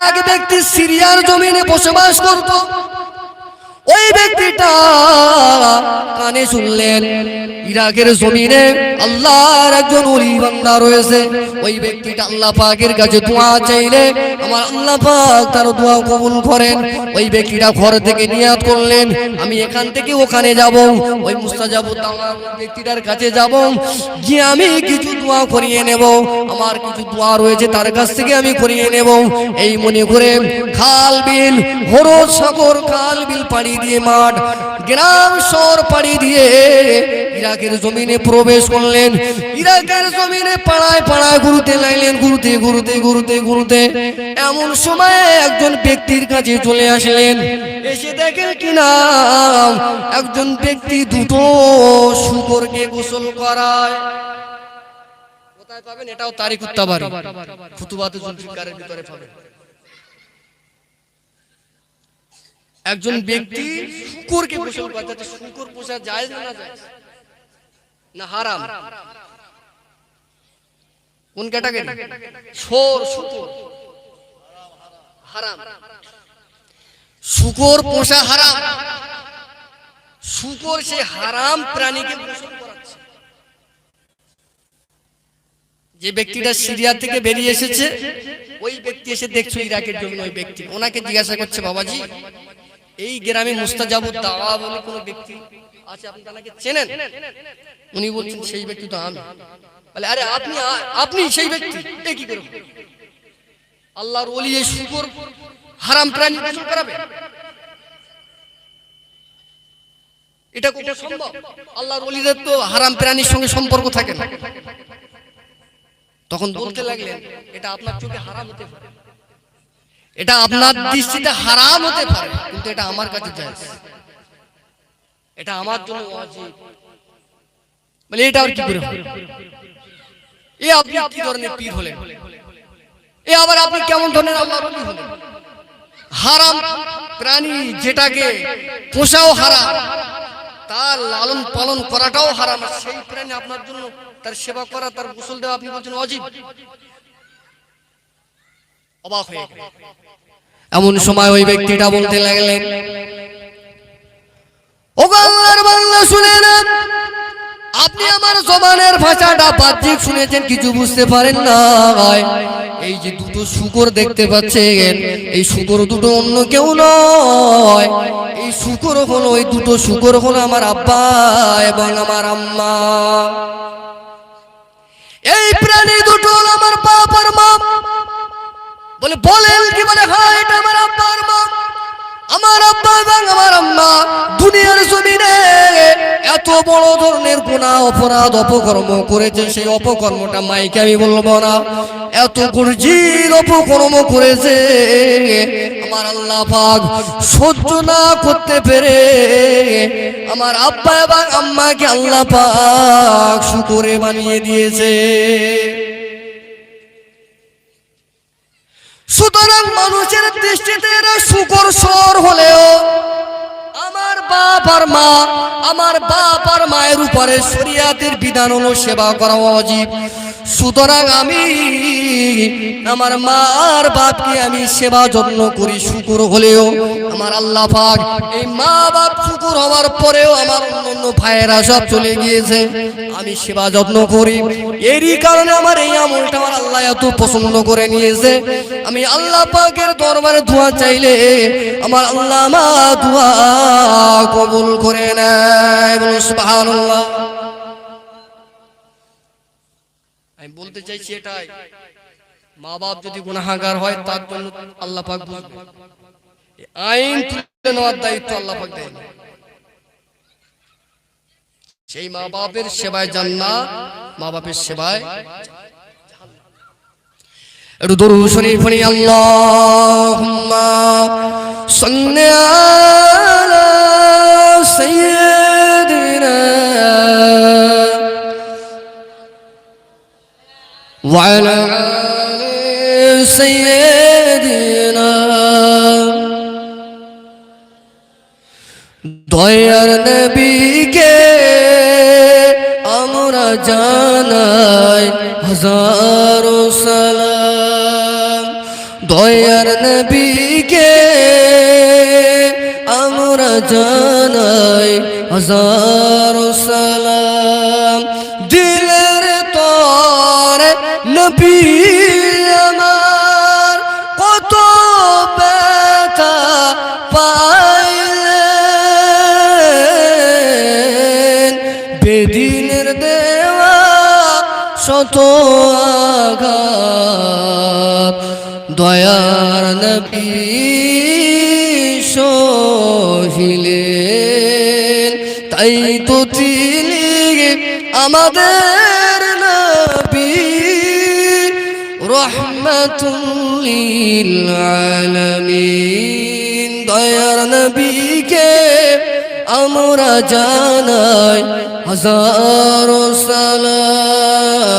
এক ব্যক্তি সিরিয়ার জমিনে বসবাস করত। ওই ব্যক্তিটা কানে শুনলেন, ইরাকের জমিনে আল্লাহর একজন ওলি বান্দা রয়েছে। ওই ব্যক্তিটা আল্লাহ পাকের কাছে দোয়া চাইলে আমার আল্লাহ পাক তার দোয়া কবুল করেন। ওই ব্যক্তিটা ঘর থেকে নিয়াত করলেন, আমি এখান থেকে ওখানে যাব, ওই মুস্তাজাব ব্যক্তিটার কাছে যাব, গিয়ে আমি কিছু দোয়া করিয়ে নেব। আমার কিছু দোয়া রয়েছে তার কাছ থেকে আমি করিয়ে নেব। এই মনে করে খাল বিল, হরদ সাগর, খাল বিল পাড়ি দিয়ে মাঠ, গ্রাম, শহর পাড়ি দিয়ে ইরাকের জমিনে প্রবেশ করলেন। ইরাকের জমিনে পাড়ায় পাড়ায় ঘুরতে লাগলেন, ঘুরতে ঘুরতে ঘুরতে ঘুরতে। এমন সময়ে একজন ব্যক্তির কাছে চলে আসলেন। এসে দেখেন কিনা একজন ব্যক্তি দুটো শুকরকে গোসল করায়। কোথায় পাবেন? এটাও তারিখ উত্তাবারি ফুতুবাতে জুলফিকারের ভিতরে পাবেন। একজন ব্যক্তি শুকরকে গোসল করে যাতে শুকর পোষা যায় না না যায়। না হারাম। কোন ক্যাটাগরি? সোর শুকর। হারাম। শুকর পোষা হারাম। শুকর সে হারাম প্রাণীকে গোসল করাচ্ছে। যে ব্যক্তিটা সিরিয়া থেকে বেরিয়ে এসেছে ওই ব্যক্তি এসে দেখছ ইরাকের জন্য ওই ব্যক্তি। ওনাকে জিজ্ঞাসা করছে বাবাজি এই গ্রামে মুস্তাজাবুদ দাওয়া বলে ব্যক্তি আছে চেনেন? উনি বলছেন, সেই ব্যক্তি তো আমি। বলে, আরে, আপনি আপনি সেই ব্যক্তি? এ কি আল্লাহর ওলি শুকর, হারাম প্রাণী গোসল করাবে? এটা সম্ভব? আল্লাহর ওলিদের তো হারাম প্রাণীর সঙ্গে সম্পর্ক থাকে না। তখন বলতে লাগলেন, এটা আপনার চোখে হারাম হতে পারে। এটা আপনার দৃষ্টিতে হারাম হতে পারে, কিন্তু এটা আমার কাছে যায়। এটা আমার জন্য মানে এটা আর কি করে? এ আপনি কি ধরনের পীর হলেন? এ আবার আপনি কেমন ধরনের আল্লাহর ওলি হলেন? হারাম প্রাণী যেটাকে পোষাও হারাম, তার লালন পালন করাটাও হারাম সেই প্রাণী আপনার জন্য তার সেবা করা, তার গোসল দেওয়া, আপনি বলছেন অজীব অবাক হয়ে গেলেন। এমন সময় ওই ব্যক্তিটা বলতে লাগলেন, ও আল্লাহর বাংলা শুনে না, আপনি আমার জবানের ভাষাটা বাহ্যিক শুনেছেন, কিছু বুঝতে পারেন না? এই যে দুটো শুকর দেখতে পাচ্ছেন, এই শুকর দুটো অন্য কেউ নয়। এই শুকর হলো, ওই দুটো শুকর হলো আমার আব্বা এবং আমার আম্মা। এই প্রাণী দুটো হলো আমার বাপ আর মা। বলে, বলেন কি বলে হ্যাঁ এটা আমার আব্বা মা? আমার আব্বা এবং আমার আম্মা দুনিয়ার জমিনে এত বড় ধরনের গুণা, অপরাধ, অপকর্ম করেছে, সেই অপকর্মটা মাইকে আমি বলব না। এত গর্জির অপকর্ম করেছে, আমার আল্লাহ পাক সহ্য না করতে পেরে আমার আব্বা এবং আম্মাকে আল্লাহ পাক শুকুরে বানিয়ে দিয়েছে। সুতরাং মানুষের দৃষ্টিতে এরা শুকর সর হলেও বাপ আর মা, আমার বাপ আর মায়ের উপরে শরিয়াতের বিধান হলো সেবা করা অজীব সুতরাং আমি, আমার মা আর বাপকে আমি সেবা যত্ন করি, শুকুর হলেও। আমার আল্লাহ পাক এই মা বাপ শুকুর হওয়ার পরেও আমার অন্য ভাইয়েরা সব চলে গিয়েছে। আমি সেবা যত্ন করি। এরই কারণে আমার এই আমলটা আমার আল্লাহ এত পছন্দ করে নিয়েছে। আমি আল্লাহ পাকের দরবারে দোয়া চাইলে আমার আল্লাহ আমার দোয়া কবুল করে নেয় আমি বলতে চাইছি এটাই মা বাপ যদি গুনাহাগার হয় তার জন্য আল্লাহ পাক আইন তুলে নেওয়ার দায়িত্ব আল্লাহ পাক দেয় সেই মা বাপের সেবায় জান্নাত মা বাপের সেবায় একটু দরুদ শরীফ পড়ি, আল্লাহুম্মা وعلى آل سيدنا দয়ার নবীকে আমরা জানাই হাজারো সালাম দয়ার নবীকে আমরা জানাই হাজার সালাম শত আঘাত। দয়ার নবী সহিলেন। তাই তো তিনি আমাদের নবী। রহমতুল্লিল আলামিন। দয়ার নবীকে আমরা জানাই হাজার সালাম